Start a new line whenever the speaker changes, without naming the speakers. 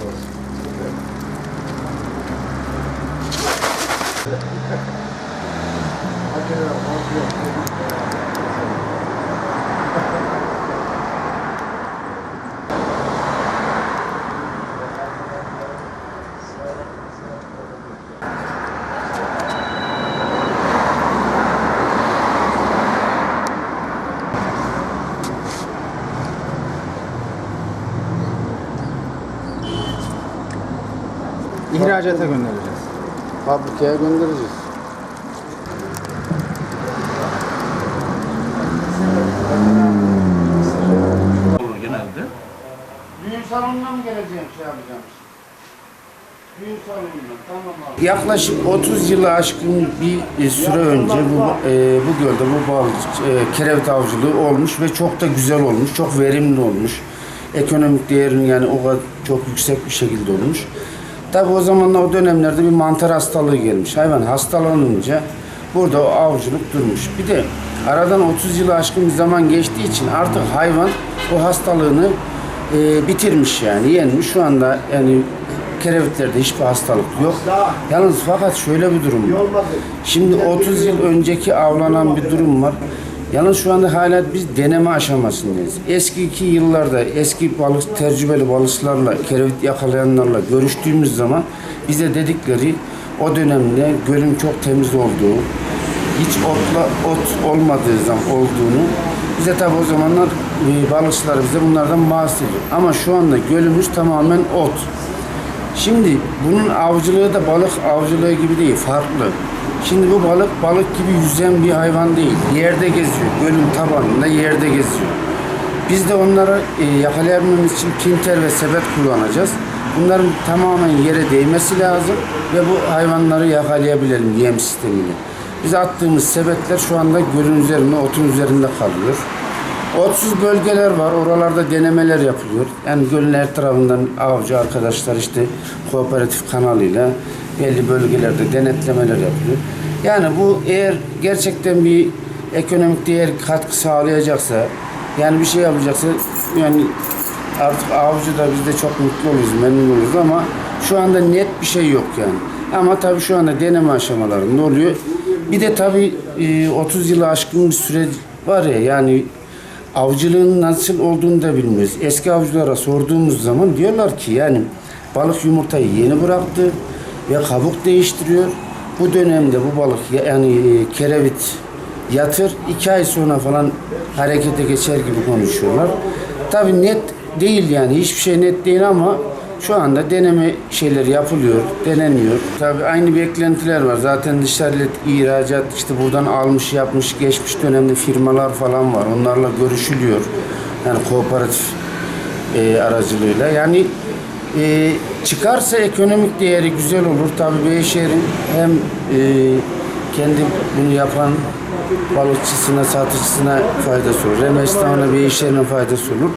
course. İhracata göndereceğiz.
Fabrikaya göndereceğiz.
olur genelde.
Düğün salonuna mı geleceğim şey yapacağım? Düğün salonuna tamam abi.
Yaklaşık 30 yılı aşkın bir e, süre önce bu, e, bu gölde bu balık e, kerevit avcılığı olmuş ve çok da güzel olmuş, çok verimli olmuş. Ekonomik değerini yani o kadar çok yüksek bir şekilde olmuş. Tabi o zamanlar o dönemlerde bir mantar hastalığı gelmiş. Hayvan hastalanınca burada o avcılık durmuş. Bir de aradan 30 yılı aşkın bir zaman geçtiği için artık hayvan o hastalığını e, bitirmiş yani yenmiş. Şu anda yani kerevitlerde hiçbir hastalık yok. Yalnız fakat şöyle bir durum var. Şimdi 30 yıl önceki avlanan bir durum var. Yalnız şu anda hala biz deneme aşamasındayız. Eski yıllarda eski balık tecrübeli balıkçılarla, kerevit yakalayanlarla görüştüğümüz zaman bize dedikleri o dönemde gölün çok temiz olduğu, hiç otla ot olmadığı zaman olduğunu bize tabi o zamanlar e, balıkçılar bize bunlardan bahsediyor. Ama şu anda gölümüz tamamen ot. Şimdi bunun avcılığı da balık avcılığı gibi değil, farklı. Şimdi bu balık balık gibi yüzen bir hayvan değil. Yerde geziyor. Gölün tabanında yerde geziyor. Biz de onları e, yakalayabilmemiz için pinter ve sepet kullanacağız. Bunların tamamen yere değmesi lazım ve bu hayvanları yakalayabilelim yem sistemiyle. Biz attığımız sepetler şu anda gölün üzerinde, otun üzerinde kalıyor. Otsuz bölgeler var. Oralarda denemeler yapılıyor. Yani gölün her tarafından avcı arkadaşlar işte kooperatif kanalıyla belli bölgelerde denetlemeler yapılıyor. Yani bu eğer gerçekten bir ekonomik değer katkı sağlayacaksa yani bir şey yapacaksa yani artık avcı da biz de çok mutlu oluruz, memnun oluruz ama şu anda net bir şey yok yani. Ama tabii şu anda deneme aşamalarında oluyor. Bir de tabii e, 30 yılı aşkın bir süre var ya yani avcılığın nasıl olduğunu da bilmiyoruz. Eski avcılara sorduğumuz zaman diyorlar ki yani balık yumurtayı yeni bıraktı ve kabuk değiştiriyor. Bu dönemde bu balık ya- yani e, kerevit yatır iki ay sonra falan harekete geçer gibi konuşuyorlar. Tabii net değil yani hiçbir şey net değil ama şu anda deneme şeyleri yapılıyor, deneniyor. Tabii aynı beklentiler var. Zaten dışarıda ihracat işte buradan almış yapmış geçmiş dönemde firmalar falan var. Onlarla görüşülüyor. Yani kooperatif e, aracılığıyla. Yani e, çıkarsa ekonomik değeri güzel olur. Tabii Beyşehir'in hem e, kendi bunu yapan balıkçısına, satıcısına faydası olur. Hem esnafına, Beyşehir'ine faydası olur.